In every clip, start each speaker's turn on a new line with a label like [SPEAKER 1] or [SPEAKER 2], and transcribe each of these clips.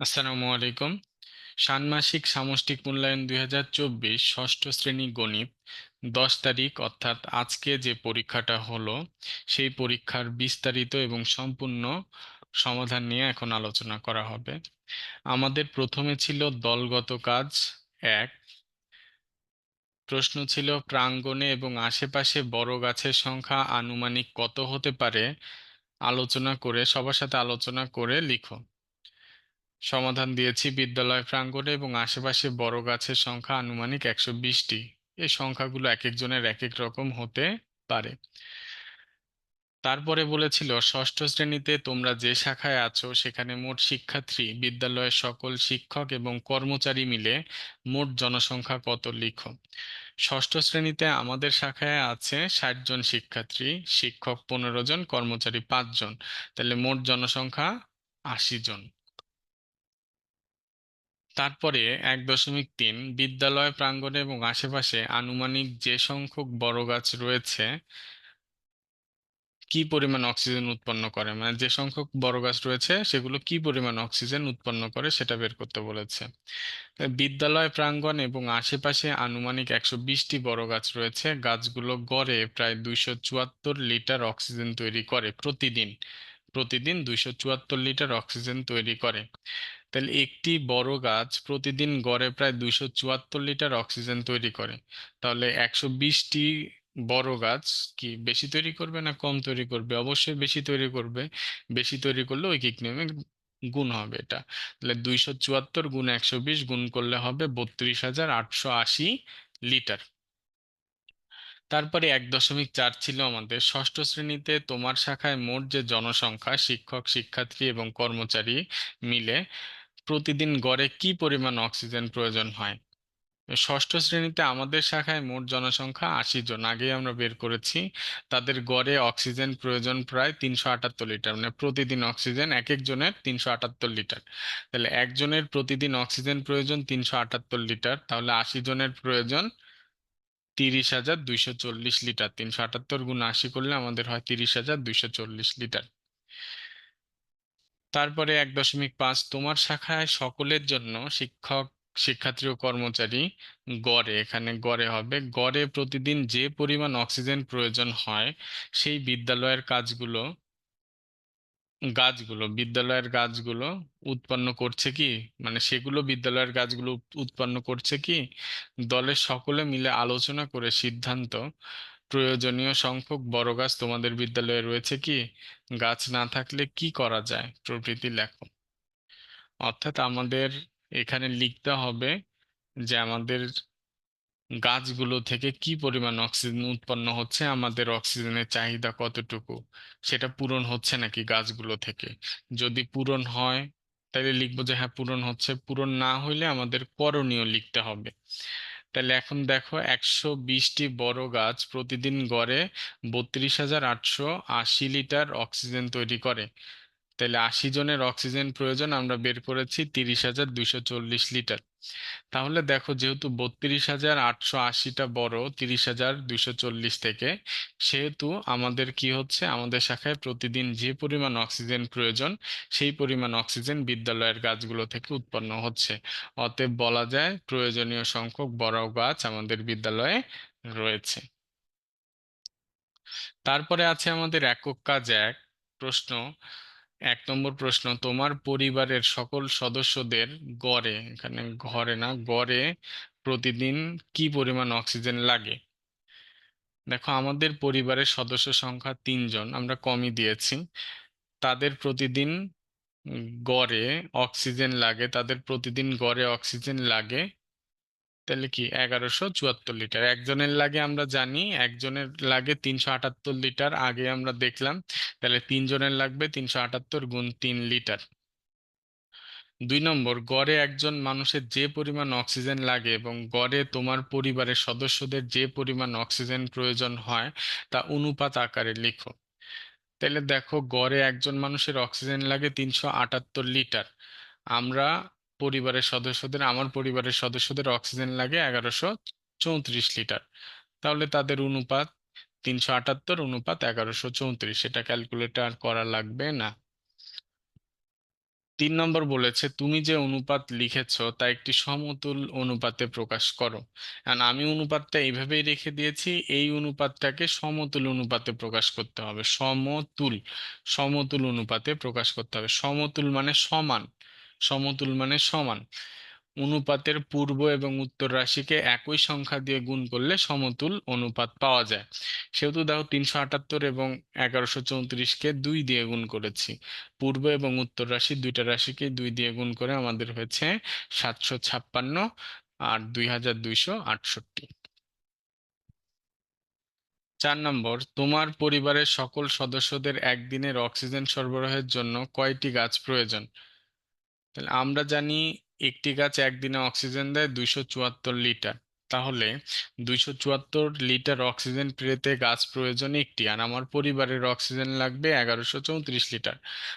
[SPEAKER 1] আসসালামু আলাইকুম। ষান্মাসিক সামষ্টিক মূল্যায়ন দুই হাজার চব্বিশ ষষ্ঠ শ্রেণি গণিত, দশ তারিখ, অর্থাৎ আজকে যে পরীক্ষাটা হলো, সেই পরীক্ষার বিস্তারিত এবং সম্পূর্ণ সমাধান নিয়ে এখন আলোচনা করা হবে। আমাদের প্রথমে ছিল দলগত কাজ এক। প্রশ্ন ছিল প্রাঙ্গণে এবং আশেপাশে বড় গাছের সংখ্যা আনুমানিক কত হতে পারে? আলোচনা করে, সবার সাথে আলোচনা করে লিখো। সমাধান দিয়েছি বিদ্যালয় প্রাঙ্গণে এবং আশেপাশে বড় গাছের সংখ্যা আনুমানিক একশো বিশটি। এই সংখ্যাগুলো এক একজনের এক এক রকম হতে পারে। তারপরে বলেছিল, ষষ্ঠ শ্রেণীতে তোমরা যে শাখায় আছো সেখানে মোট শিক্ষার্থী, বিদ্যালয়ের সকল শিক্ষক এবং কর্মচারী মিলে মোট জনসংখ্যা কত লিখো? ষষ্ঠ শ্রেণীতে আমাদের শাখায় আছে ষাট জন শিক্ষার্থী, শিক্ষক পনেরো জন, কর্মচারী পাঁচ জন তাহলে মোট জনসংখ্যা আশি জন। তারপরে এক দশমিক তিন বিদ্যালয় প্রাঙ্গণে এবং আশেপাশে আনুমানিক যে সংখ্যক বড় গাছ রয়েছে, কি পরিমাণ অক্সিজেন উৎপন্ন করে? মানে যে সংখ্যক বড় গাছ রয়েছে, সেগুলো কি পরিমাণ অক্সিজেন উৎপন্ন করে সেটা বের করতে বলেছে। বিদ্যালয় প্রাঙ্গণ এবং আশেপাশে আনুমানিক একশো বিশটি বড় গাছ রয়েছে। গাছগুলো গড়ে প্রায় দুইশো চুয়াত্তর লিটার অক্সিজেন তৈরি করে প্রতিদিন। প্রতিদিন দুইশো চুয়াত্তর লিটার অক্সিজেন তৈরি করে। তাহলে একটি বড় গাছ প্রতিদিন গড়ে প্রায় দুইশো চুয়াত্তর লিটার অক্সিজেন তৈরি করে। তাহলে একশো বিশটি বড় গাছ কি বেশি তৈরি করবে না কম তৈরি করবে? অবশ্যই বেশি তৈরি করবে। বেশি তৈরি করলে ঐকিক নিয়মে গুণ হবে এটা। তাহলে দুইশো চুয়াত্তর গুণ একশো বিশ গুণ করলে হবে বত্রিশ হাজার আটশো আশি লিটার। তারপরে এক দশমিক চার ছিল আমাদের। ষষ্ঠ শ্রেণীতে তোমার শাখায় মোট যে জনসংখ্যা, শিক্ষক, শিক্ষার্থী এবং কর্মচারী মিলে প্রতিদিন গড়ে কি পরিমাণ অক্সিজেন প্রয়োজন হয়? ষষ্ঠ শ্রেণীতে আমাদের শাখায় মোট জনসংখ্যা আশি জন। আগেই আমরা বের করেছি। তাদের গড়ে অক্সিজেন প্রয়োজন প্রায় তিনশো আটাত্তর লিটার। মানে প্রতিদিন অক্সিজেন এক একজনের তিনশো আটাত্তর লিটার। তাহলে একজনের প্রতিদিন অক্সিজেন প্রয়োজন তিনশো আটাত্তর লিটার। তাহলে আশি জনের প্রয়োজন তিরিশ হাজার দুইশো চল্লিশ লিটার। তিনশো আটাত্তর গুণ আশি করলে আমাদের হয় তিরিশ হাজার দুইশো চল্লিশ লিটার। তারপরে এক দশমিক পাঁচ, তোমার শাখায় সকলের জন্য শিক্ষক, শিক্ষার্থী ও কর্মচারী গড়ে, এখানে গড়ে হবে। গড়ে প্রতিদিন যে পরিমাণ অক্সিজেন প্রয়োজন হয়, সেই বিদ্যালয়ের কাজগুলো গাছগুলো, বিদ্যালয়ের গাছগুলো উৎপন্ন করছে কি? মানে সেগুলো বিদ্যালয়ের গাছগুলো উৎপন্ন করছে কি? দলের সকলে মিলে আলোচনা করে সিদ্ধান্ত, প্রয়োজনীয় সংখ্যক বড় গাছ তোমাদের বিদ্যালয়ে রয়েছে কি? গাছ না থাকলে কি করা যায়? প্রভৃতি লেখো। অর্থাৎ আমাদের এখানে লিখতে হবে যে আমাদের গাছগুলো থেকে কি পরিমাণ অক্সিজেন উৎপন্ন হচ্ছে, আমাদের অক্সিজেনের চাহিদা কতটুকু? সেটা পূরণ হচ্ছে নাকি গাছগুলো থেকে? যদি পূরণ হয়, তাহলে লিখব যে হ্যাঁ পূরণ হচ্ছে। পূরণ না হইলে আমাদের করণীয় লিখতে হবে। তাহলে এখন দেখো, একশো বিশটি বড় গাছ প্রতিদিন গড়ে বত্রিশ হাজার আটশো আশি লিটার অক্সিজেন তৈরি করে। তাহলে আশি জনের অক্সিজেন প্রয়োজন, আমরা বের করেছি তিরিশ হাজার দুইশো চল্লিশ লিটার। তাহলে দেখো যেহেতু বত্রিশ হাজার আটশো আশিটা বড়, তিরিশ হাজার দুইশো চল্লিশ থেকে, সেহেতু আমাদের কি হচ্ছে? আমাদের শাখায় প্রতিদিন যে পরিমাণ অক্সিজেন প্রয়োজন, সেই পরিমাণ অক্সিজেন বিদ্যালয়ের গাছগুলো থেকে উৎপন্ন হচ্ছে। অতএব বলা যায় প্রয়োজনীয় সংখ্যক বড় গাছ আমাদের বিদ্যালয়ে রয়েছে। তারপরে আছে আমাদের একক কাজ এক, প্রশ্ন এক নম্বর প্রশ্ন, তোমার পরিবারের সকল সদস্যদের গড়ে, এখানে ঘরে না, গড়ে প্রতিদিন কি পরিমাণ অক্সিজেন লাগে? দেখো, আমাদের পরিবারের সদস্য সংখ্যা তিনজন, আমরা কমই দিয়েছি। তাদের প্রতিদিন গড়ে অক্সিজেন লাগে, তাদের প্রতিদিন গড়ে অক্সিজেন লাগে। তাহলে কি এগারোশো চুয়াত্তর লিটার? একজনের লাগে আমরা জানি, একজনের লাগে তিনশো আটাত্তর লিটার। আগে আমরা দেখলাম, তাহলে তিনজনের লাগবে তিনশো আটাত্তর গুণ তিন লিটার। দুই নম্বর, গড়ে একজন মানুষের যে পরিমাণ অক্সিজেন লাগে এবং গড়ে তোমার পরিবারের সদস্যদের যে পরিমাণ অক্সিজেন প্রয়োজন হয়, তা অনুপাত আকারে লিখো। তাহলে দেখো, গড়ে একজন মানুষের অক্সিজেন লাগে তিনশো আটাত্তর লিটার। আমরা পরিবারের সদস্যদের, আমার পরিবারের সদস্যদের অক্সিজেন লাগে এগারোশো চৌত্রিশ লিটার। তাহলে তাদের অনুপাত তিনশো আটাত্তর, অনুপাত এগারোশো চৌত্রিশ। সেটা ক্যালকুলেটর করা লাগবে না। তিন নম্বর বলেছে, তুমি যে অনুপাত লিখেছো তা একটি সমতুল অনুপাতে প্রকাশ করো। আর আমি অনুপাতটা এইভাবেই রেখে দিয়েছি, এই অনুপাতটাকে সমতুল অনুপাতে প্রকাশ করতে হবে। সমতুল সমতুল অনুপাতে প্রকাশ করতে হবে। সমতুল মানে সমান। সমতুল মানে সমান। অনুপাতের পূর্ব এবং উত্তর রাশিকে একই সংখ্যা দিয়ে গুণ করলে সমতুল অনুপাত পাওয়া যায়। সেহেতু দেখো তিনশো আটাত্তর এবং এগারোশো চৌত্রিশকে দুই দিয়ে গুণ করেছি। পূর্ব এবং উত্তর রাশি দুইটা রাশিকে দুই দিয়ে গুণ করে আমাদের হয়েছে সাতশো ছাপ্পান্ন আর দুই হাজার দুইশো আটষট্টি। চার নম্বর, তোমার পরিবারের সকল সদস্যদের একদিনের অক্সিজেন সরবরাহের জন্য কয়টি গাছ প্রয়োজন? তাহলে আমরা জানি একটি গাছ একদিনে অক্সিজেন দেয় দুইশো চুয়াত্তর লিটার। তাহলে দুইশো চুয়াত্তর লিটার অক্সিজেন পেতে গাছ প্রয়োজন একটি, আর আমার পরিবারের অক্সিজেন লাগবে এগারোশো চৌত্রিশ লিটার।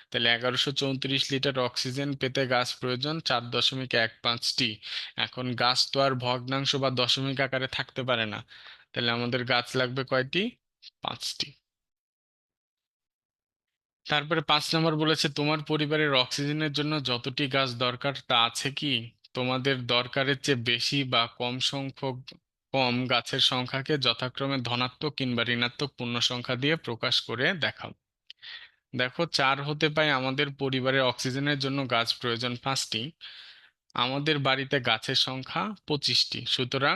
[SPEAKER 1] তাহলে এগারোশো চৌত্রিশ লিটার অক্সিজেন পেতে গাছ প্রয়োজন চার দশমিক এক পাঁচটি এখন গাছ তো আর ভগ্নাংশ বা দশমিক আকারে থাকতে পারে না। তাহলে আমাদের গাছ লাগবে কয়টি? পাঁচটি তারপরে পাঁচ নম্বর বলেছে, তোমার পরিবারের অক্সিজেনের জন্য যতটি গাছ দরকার তা আছে কি? তোমাদের দরকারের চেয়ে বেশি বা কম সংখ্যক, কম গাছের সংখ্যাকে যথাক্রমে ধনাত্মক কিংবা ঋণাত্মক পূর্ণ সংখ্যা দিয়ে প্রকাশ করে দেখাও। দেখো, চার হতে পায় আমাদের পরিবারের অক্সিজেনের জন্য গাছ প্রয়োজন পাঁচটি, আমাদের বাড়িতে গাছের সংখ্যা পঁচিশটি। সুতরাং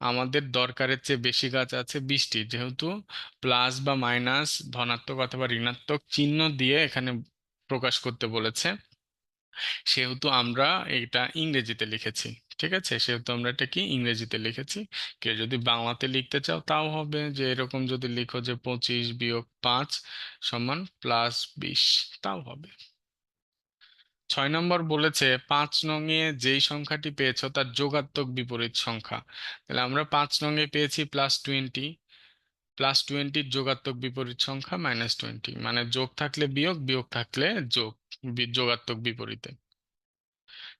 [SPEAKER 1] আমাদের দরকারের চেয়ে বেশি গাছ আছে বিশটি যেহেতু প্লাস বা মাইনাস ধনাত্মক অথবা ঋণাত্মক চিহ্ন দিয়ে এখানে প্রকাশ করতে বলেছে, সেহেতু আমরা এটা ইংরেজিতে লিখেছি, ঠিক আছে? সেহেতু আমরা এটা কি? ইংরেজিতে লিখেছি। কেউ যদি বাংলাতে লিখতে চাও, তাও হবে যে এরকম যদি লিখো যে পঁচিশ বিয়োগ পাঁচ সমান প্লাস বিশ, তাও হবে। ছয় নম্বর বলেছে, পাঁচ নংয়ে যেই সংখ্যাটি পেয়েছ তার যোগাত্মক বিপরীত সংখ্যা। তাহলে আমরা পাঁচ নংয়ে পেয়েছি প্লাস টোয়েন্টি প্লাস টোয়েন্টির যোগাত্মক বিপরীত সংখ্যা মাইনাস টোয়েন্টি মানে যোগ থাকলে বিয়োগ বিয়োগ থাকলে যোগ যোগাত্মক বিপরীতে।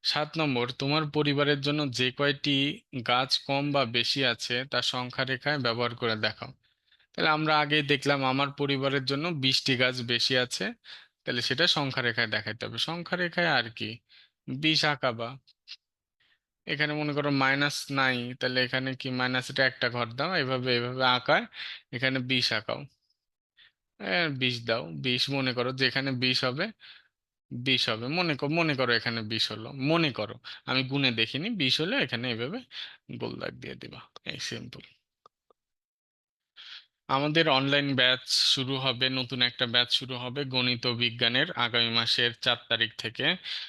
[SPEAKER 1] সাত নম্বর, তোমার পরিবারের জন্য যে কয়টি গাছ কম বা বেশি আছে তা সংখ্যা রেখায় ব্যবহার করে দেখাও। তাহলে আমরা আগেই দেখলাম আমার পরিবারের জন্য বিশটি গাছ বেশি আছে তাহলে সেটা সংখ্যা রেখায় দেখাইতে হবে। সংখ্যা রেখায় আর কি? বিশ আঁকাবা এখানে মনে করো মাইনাস নাই তাহলে এখানে কি মাইনাস এটা একটা ঘর দাও, এভাবে এভাবে আঁকায় এখানে বিশ আঁকাও। বিশ দাও বিশ মনে করো যেখানে বিশ হবে বিশ হবে। মনে করো মনে করো এখানে বিশ হলো, মনে করো। আমি গুণে দেখিনি বিশ হলে এখানে এভাবে গোল দাগ দিয়ে দিবা। এই সিম্পল আমাদের অনলাইন ব্যাচ শুরু হবে, নতুন একটা ব্যাচ শুরু হবে গণিত ও বিজ্ঞানের আগামী মাসের চার তারিখ থেকে।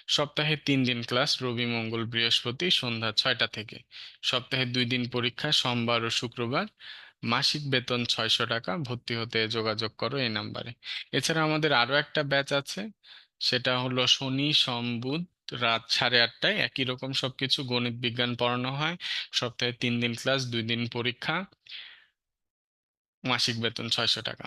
[SPEAKER 1] সপ্তাহে তিন দিন ক্লাস রবি, মঙ্গল, বৃহস্পতি, সন্ধ্যা ছয়টা থেকে। সপ্তাহে দুই দিন পরীক্ষা, সোমবার ও শুক্রবার। মাসিক বেতন ছয়শো টাকা, ভর্তি হতে যোগাযোগ করো এই নাম্বারে এছাড়া আমাদের আরও একটা ব্যাচ আছে, সেটা হলো শনি, সোম, বুধ রাত সাড়ে আটটায় একই রকম সবকিছু গণিত, বিজ্ঞান পড়ানো হয়। সপ্তাহে তিন দিন ক্লাস দুই দিন পরীক্ষা। মাসিক বেতন ছয়শো টাকা।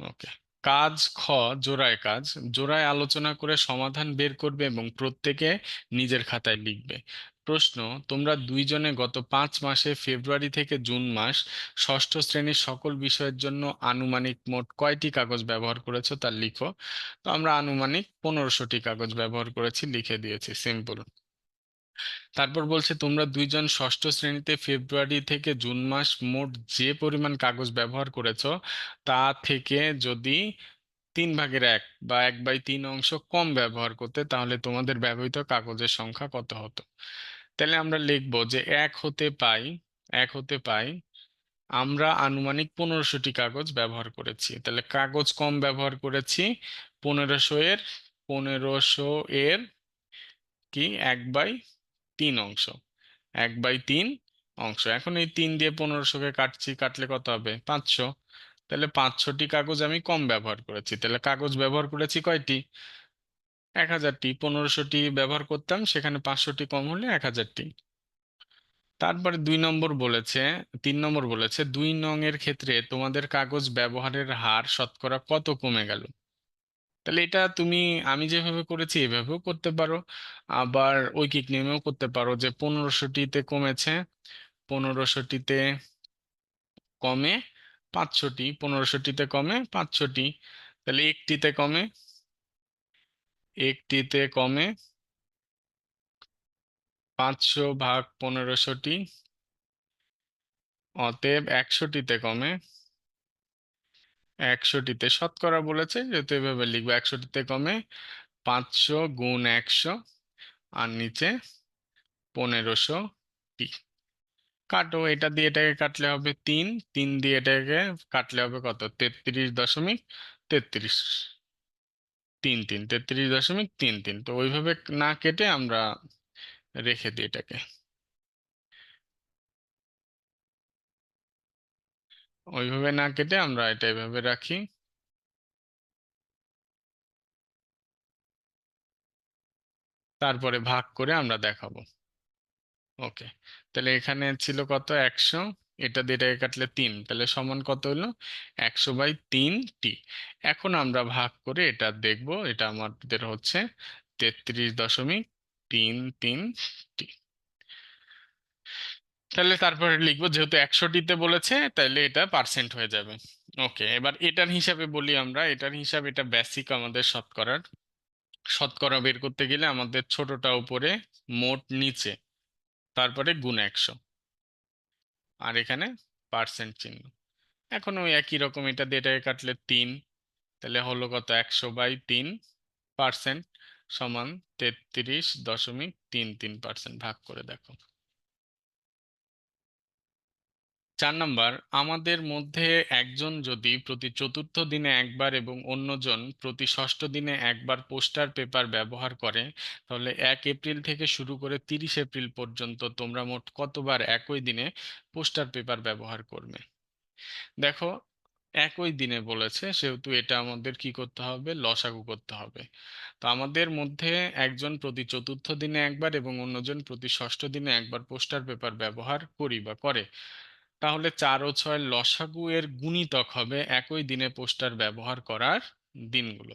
[SPEAKER 1] ওকে। কাজ, খ, জোড়ায় কাজ। জোড়ায় আলোচনা করে সমাধান বের করবে এবং প্রত্যেকে নিজের খাতায় লিখবে। প্রশ্ন, তোমরা দুইজনে গত পাঁচ মাসে ফেব্রুয়ারি থেকে জুন মাস ষষ্ঠ শ্রেণির সকল বিষয়ের জন্য আনুমানিক মোট কয়টি কাগজ ব্যবহার করেছ তা লিখো। তো আমরা আনুমানিক পনেরোশোটি কাগজ ব্যবহার করেছি, লিখে দিয়েছি। সিম্পল। তারপর বলছে, তোমরা দুইজন ষষ্ঠ শ্রেণীতে ফেব্রুয়ারি থেকে জুন মাস মোট যে পরিমাণ কাগজ ব্যবহার করেছ, তা থেকে যদি তিন ভাগের এক বা এক বাই তিন অংশ কম ব্যবহার করতে, তাহলে তোমাদের ব্যবহৃত কাগজের সংখ্যা কত হতো? তাহলে আমরা লিখব যে এক হতে পাই, এক হতে পাই, আমরা আনুমানিক পনেরোশোটি কাগজ ব্যবহার করেছি। তাহলে কাগজ কম ব্যবহার করেছি, পনেরোশো এর পনেরোশো এর কি, এক বাই তিন অংশ। এক বাই তিন অংশ। এখন এই তিন দিয়ে পনেরোশোকে কাটছি, কাটলে কত হবে? পাঁচশো। তাহলে পাঁচশোটি কাগজ আমি কম ব্যবহার করেছি। তাহলে কাগজ ব্যবহার করেছি কয়টি? এক হাজারটি। পনেরোশোটি ব্যবহার করতাম, সেখানে পাঁচশোটি কম হলে এক হাজারটি। তারপরে দুই নম্বর বলেছে, তিন নম্বর বলেছে, দুই নং এর ক্ষেত্রে তোমাদের কাগজ ব্যবহারের হার শতকরা কত কমে গেল? তাহলে এটা তুমি, আমি যেভাবে করেছি এভাবেও করতে পারো। আবার ঐকিক নিয়মেও করতে পারো যে পনেরোশোটিতে কমেছে, পনেরোশোটিতে কমে পাঁচশোটি, পনেরোশোটিতে কমে পাঁচশোটি, তাহলে একটিতে কমে একটিতে কমে পাঁচশো ভাগ পনেরোশোটি, অতএব একশোটিতে কমে একশোটিতে শতকরা বলেছে, যেহেতু এভাবে লিখব, একশোটিতে কমে পাঁচশো গুণ একশো আর নিচে পনেরোশো টি কাটো, এটা দিয়ে এটাকে কাটলে হবে তিন তিন দিয়ে এটাকে কাটলে হবে কত? তেত্রিশ দশমিক তেত্রিশ। তিন তিন, তেত্রিশ দশমিক তিন তিন। তো ওইভাবে না কেটে আমরা রেখে দিই এটাকে। ওইভাবে না কেটে আমরা এটা এভাবে রাখি। তারপরে ভাগ করে আমরা দেখাবো। ওকে, তাহলে এখানে ছিল কত? একশো। এটা দিয়ে কাটলে তিন। তাহলে সমান কত হলো? একশো বাই তিন টি। এখন আমরা ভাগ করে এটা দেখব। এটা আমাদের হচ্ছে তেত্রিশ দশমিক তিন তিন টি। তাহলে তারপরে লিখব, যেহেতু একশোটিতে বলেছে, তাহলে এটা পার্সেন্ট হয়ে যাবে। ওকে এবার এটার হিসাবে বলি আমরা, এটার হিসাব এটা বেসিক আমাদের শতকরার। শতকরা বের করতে গেলে আমাদের ছোটটা উপরে মোট নিচে, তারপরে গুণ একশো। আর এখানে পার্সেন্ট চিহ্ন। এখন ওই একই রকম, এটা দিয়ে কাটলে তিন, তাহলে হলো কত? একশো বাই তিন পার্সেন্ট সমান তেত্রিশ দশমিক তিন তিন পার্সেন্ট ভাগ করে দেখো। চার নাম্বার, আমাদের মধ্যে একজন যদি প্রতি চতুর্থ দিনে একবার এবং অন্যজন প্রতি ষষ্ঠ দিনে একবার পোস্টার পেপার ব্যবহার করে, তাহলে এক এপ্রিল থেকে শুরু করে তিরিশ এপ্রিল পর্যন্ত তোমরা মোট কতবার একই দিনে পোস্টার পেপার ব্যবহার করবে? দেখো, একই দিনে বলেছে, সেহেতু এটা আমাদের কি করতে হবে? লসাগু করতে হবে। তো আমাদের মধ্যে একজন প্রতি চতুর্থ দিনে একবার এবং অন্যজন প্রতি ষষ্ঠ দিনে একবার পোস্টার পেপার ব্যবহার করি বা করে। তাহলে চার ও ছয় লসাগু এর গুণিতক হবে একই দিনে পোস্টার ব্যবহার করার দিনগুলো।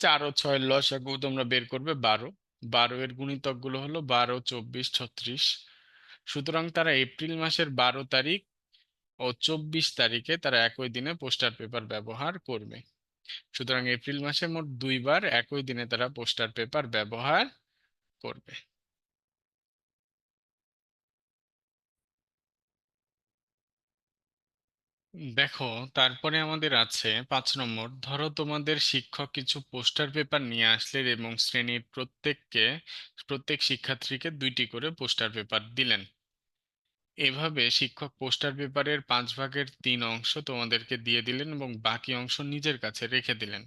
[SPEAKER 1] চার ও ছয় লসাগু তোমরা বের করবে বারো। বারো এর গুণিতকগুলো হলো বারো, চব্বিশ, ছত্রিশ। সুতরাং তারা এপ্রিল মাসের বারো তারিখ ও চব্বিশ তারিখে তারা একই দিনে পোস্টার পেপার ব্যবহার করবে। সুতরাং এপ্রিল মাসে মোট দুইবার একই দিনে তারা পোস্টার পেপার ব্যবহার করবে। দেখো, তারপরে আমাদের আছে পাঁচ নম্বর। ধরো তোমাদের শিক্ষক কিছু পোস্টার পেপার নিয়ে আসলেন এবং শ্রেণির প্রত্যেককে, প্রত্যেক শিক্ষার্থীকে দুইটি করে পোস্টার পেপার দিলেন। এভাবে শিক্ষক পোস্টার পেপারের পাঁচ ভাগের তিন অংশ তোমাদেরকে দিয়ে দিলেন এবং বাকি অংশ নিজের কাছে রেখে দিলেন।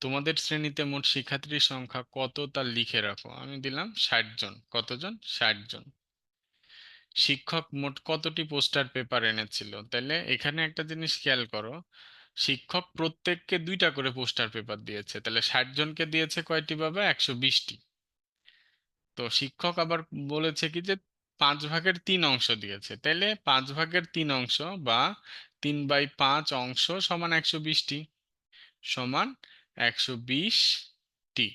[SPEAKER 1] তোমাদের শ্রেণীতে মোট শিক্ষার্থীর সংখ্যা কত তা লিখে রাখো। আমি দিলাম ষাট জন। কতজন? ষাট জন। শিক্ষক মোট কতটি পোস্টার পেপার এনেছিল? তাহলে এখানে একটা জিনিস খেয়াল করো, শিক্ষক প্রত্যেককে দুইটা করে পোস্টার পেপার দিয়েছে তাহলে ষাট জনকে দিয়েছে কয়টি পাবে একশো বিশটি। তো শিক্ষক আবার বলেছে কি যে পাঁচ ভাগের তিন অংশ দিয়েছে তাহলে পাঁচ ভাগের তিন অংশ বা তিন বাই পাঁচ অংশ সমান একশো বিশটি, সমান একশো বিশটি।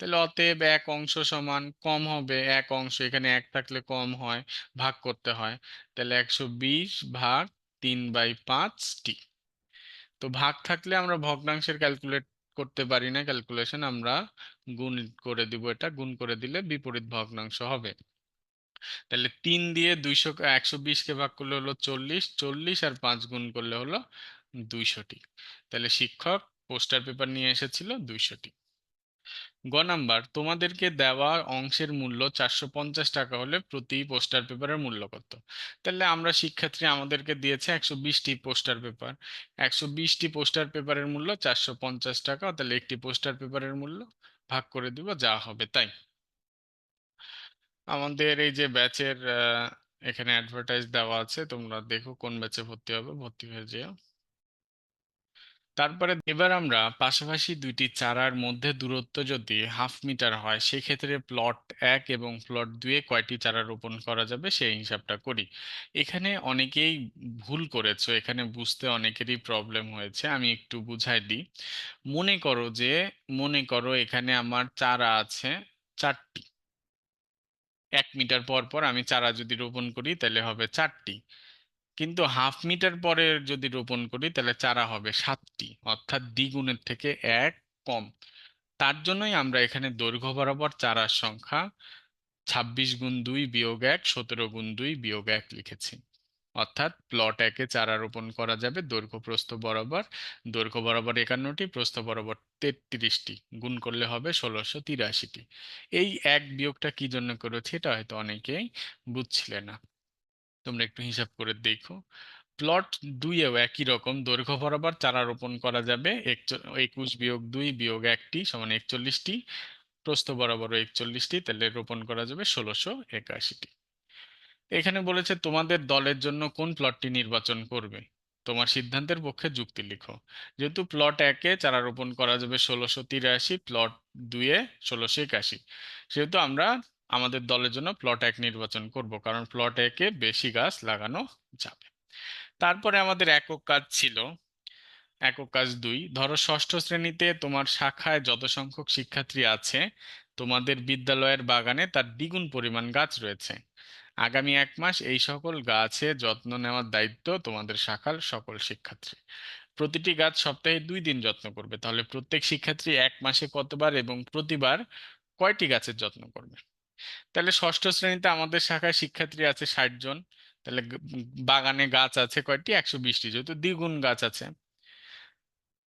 [SPEAKER 1] তাহলে অতএব এক অংশ সমান কম হবে, এক অংশ, এখানে এক থাকলে কম হয়, ভাগ করতে হয়। তাহলে একশো বিশ ভাগ তিন বাই পাঁচটি তো ভাগ থাকলে আমরা ভগ্নাংশের ক্যালকুলেট করতে পারি না ক্যালকুলেশন আমরা গুণ করে দিব, এটা গুণ করে দিলে বিপরীত ভগ্নাংশ হবে। তাহলে তিন দিয়ে দুইশো, একশো বিশকে ভাগ করলে হলো চল্লিশ চল্লিশ আর পাঁচ গুণ করলে হলো দুইশোটি তাহলে শিক্ষক পোস্টার পেপার নিয়ে এসেছিল দুইশোটি গ নাম্বার, তোমাদেরকে দেওয়া অংশের মূল্য চারশো পঞ্চাশ টাকা হলে প্রতি পোস্টার পেপারের মূল্য কত? তাহলে আমরা শিক্ষার্থী আমাদেরকে দিয়েছে একশো বিশটি পোস্টার পেপার। একশো বিশটি পোস্টার পেপারের মূল্য চারশো পঞ্চাশ টাকা, তাহলে একটি পোস্টার পেপারের মূল্য ভাগ করে দিব, যা হবে তাই। আমাদের এই যে ব্যাচের এখানে অ্যাডভার্টাইজ দেওয়া আছে, তোমরা দেখো কোন ব্যাচে ভর্তি হবে, ভর্তি হয়ে যেও। তারপরে এবার আমরা পাশাপাশি দুইটি চারার মধ্যে দূরত্ব যদি হাফ মিটার হয়, সেক্ষেত্রে প্লট এক এবং প্লট দুয়ে কয়টি চারা রোপণ করা যাবে সেই হিসাবটা করি। এখানে অনেকেই ভুল করেছ, এখানে বুঝতে অনেকেরই প্রবলেম হয়েছে, আমি একটু বুঝাই দিই। মনে করো যে, মনে করো এখানে আমার চারা আছে চারটি। এক মিটার পর পর আমি চারা যদি রোপণ করি, তাহলে হবে চারটি। কিন্তু হাফ মিটার পরে যদি রোপণ করি, তাহলে চারা হবে সাতটি। অর্থাৎ দ্বিগুণের থেকে এক কম। তার জন্যই আমরা এখানে দৈর্ঘ্য বরাবর চারার সংখ্যা ছাব্বিশ গুণ দুই বিয়োগ এক, সতেরো গুণ দুই বিয়োগ এক লিখেছি। অর্থাৎ প্লট একে চারা রোপণ করা যাবে দৈর্ঘ্য প্রস্থ বরাবর। দৈর্ঘ্য বরাবর একান্নটি, প্রস্থ বরাবর তেত্রিশটি। গুণ করলে হবে ষোলোশো তিরাশিটি। এই এক বিয়োগটা কি জন্য করেছি, এটা হয়তো অনেকেই বুঝছিলে না। তোমরা একটু হিসাব করে দেখো। প্লট দুইয়েও একই রকম, দৈর্ঘ্য বরাবর চারা রোপণ করা যাবে একুশ বিয়োগ দুই বিয়োগ একটি সমান একচল্লিশটি, প্রস্থ বরাবর একচল্লিশটি, তাহলে রোপণ করা যাবে ষোলোশো একাশিটি। এখানে বলেছে তোমাদের দলের জন্য কোন প্লটটি নির্বাচন করবে? তোমার সিদ্ধান্তের পক্ষে যুক্তি লিখো। যেহেতু প্লট একে চারা রোপণ করা যাবে ষোলোশো তিরাশি, প্লট দুয়ে ষোলোশো একাশি। সেহেতু আমরা আমাদের দলের জন্য প্লট এক নির্বাচন করব, কারণ প্লট একে বেশি গাছ লাগানো যাবে। তারপরে আমাদের একক কাজ ছিল, একক কাজ দুই। ধরো ষষ্ঠ শ্রেণীতে তোমার শাখায় যত সংখ্যক শিক্ষার্থী আছে, তোমাদের বিদ্যালয়ের বাগানে তার দ্বিগুণ পরিমাণ গাছ রয়েছে। আগামী এক মাস এই সকল গাছে যত্ন নেওয়ার দায়িত্ব তোমাদের শাখার সকল শিক্ষার্থী। প্রতিটি গাছ সপ্তাহে দুই দিন যত্ন করবে, তাহলে প্রত্যেক শিক্ষার্থী এক মাসে কতবার এবং প্রতিবার কয়টি গাছের যত্ন করবে? তাহলে ষষ্ঠ শ্রেণীতে আমাদের শাখায় শিক্ষার্থী আছে ষাট জন। তাহলে বাগানে গাছ আছে কয়টি? একশো বিশটি। যেহেতু দ্বিগুণ গাছ আছে।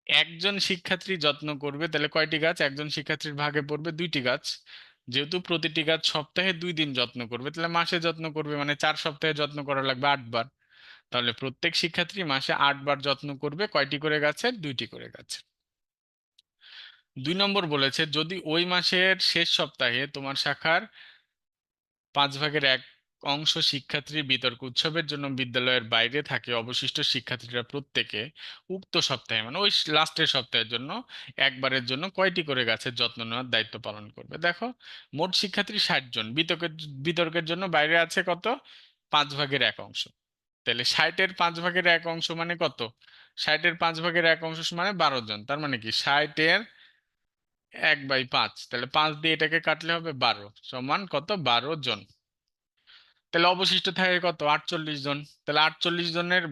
[SPEAKER 1] একজন শিক্ষার্থী যত্ন করবে, তাহলে কয়টি গাছ? একজন শিক্ষার্থীর ভাগে পড়বে দুইটি গাছ। যেহেতু প্রতিটি গাছ সপ্তাহে দুই দিন যত্ন করবে, তাহলে মাসে যত্ন করবে মানে চার সপ্তাহে যত্ন করা লাগবে আটবার তাহলে প্রত্যেক শিক্ষার্থী মাসে আটবার যত্ন করবে, কয়টি করে গাছের? দুইটি করে গাছের। দুই নম্বর বলেছে, যদি ওই মাসের শেষ সপ্তাহে তোমার শাখার পাঁচ ভাগের এক অংশ শিক্ষার্থীর বিতর্ক উৎসবের জন্য বিদ্যালয়ের বাইরে থাকে অবশিষ্ট শিক্ষার্থীরা প্রত্যেকে উক্ত সপ্তাহে মানে ওই লাস্টের সপ্তাহের জন্য, একবারের জন্য কয়টি করে গাছের যত্ন নেওয়ার দায়িত্ব পালন করবে? দেখো, মোট শিক্ষার্থী ষাট জন, বিতর্কের বিতর্কের জন্য বাইরে আছে কত? পাঁচ ভাগের এক অংশ। তাহলে ষাটের পাঁচ ভাগের এক অংশ মানে কত? ষাটের পাঁচ ভাগের এক অংশ মানে বারো জন, তার মানে কি? ষাটের এক বাই পাঁচ। তাহলে পাঁচ দিয়ে এটাকে কাটলে হবে বারো সমান কত? বারো জন। তাহলে অবশিষ্ট থাকে কত? আটচল্লিশ জন। তাহলে আটচল্লিশ জনের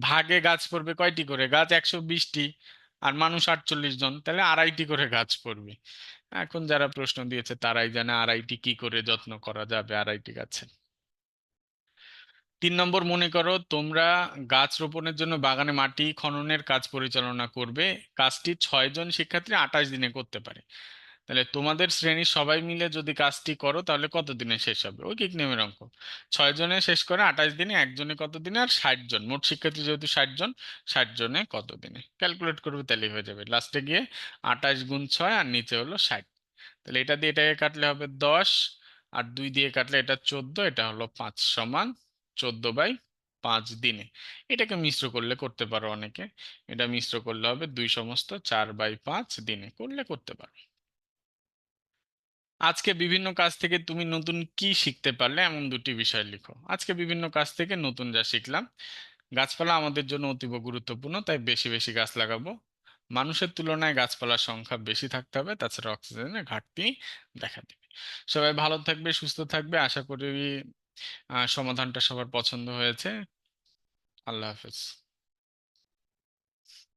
[SPEAKER 1] ভাগে গাছ পড়বে কয়টি করে? গাছ একশো বিশটি আর মানুষ আটচল্লিশ জন। তাহলে আড়াইটি করে গাছ পড়বে। এখন যারা প্রশ্ন দিয়েছে তারাই জানে আড়াইটি কি করে যত্ন করা যাবে আড়াইটি গাছে। তিন নম্বর মনে করো তোমরা গাছ রোপণের জন্য বাগানে মাটি খননের কাজ পরিচালনা করবে। কাজটি ছয় জন শিক্ষার্থী আঠাশ দিনে করতে পারে। তাহলে তোমাদের শ্রেণির সবাই মিলে যদি কাজটি করো তাহলে কত দিনে শেষ হবে? ঐকিক নিয়মের অঙ্ক। ছয় জনে শেষ করে আঠাশ দিনে একজনে কত দিনে আর ষাট জন? মোট শিক্ষার্থী যেহেতু ষাট জন, ষাট জনে কত দিনে ক্যালকুলেট করবে তাহলেই হয়ে যাবে। লাস্টে গিয়ে আঠাশ গুণ ছয় আর নিচে হলো ষাট। তাহলে এটা দিয়ে এটাকে কাটলে হবে দশ, আর দুই দিয়ে কাটলে এটা চোদ্দ, এটা হলো পাঁচ সমান চোদ্দ বাই পাঁচ দিনে। এটাকে মিশ্র করলে করতে পারো অনেকে। এটা মিশ্র করলে হবে দুই সমস্ত চার বাই পাঁচ দিনে করলে করতে পারো। আজকে বিভিন্ন কাজ থেকে তুমি নতুন কি শিখতে পারলে এমন দুটি বিষয় লিখো। আজকে বিভিন্ন কাজ থেকে নতুন যা শিখলাম, গাছপালা আমাদের জন্য অতীব গুরুত্বপূর্ণ, তাই বেশি বেশি গাছ লাগাবো। মানুষের তুলনায় গাছপালার সংখ্যা বেশি থাকতে হবে, তাছাড়া অক্সিজেনের ঘাটতি দেখা দেবে। সবাই ভালো থাকবে, সুস্থ থাকবে, আশা করি সমাধানটা সবার পছন্দ হয়েছে। আল্লাহ হাফেজ।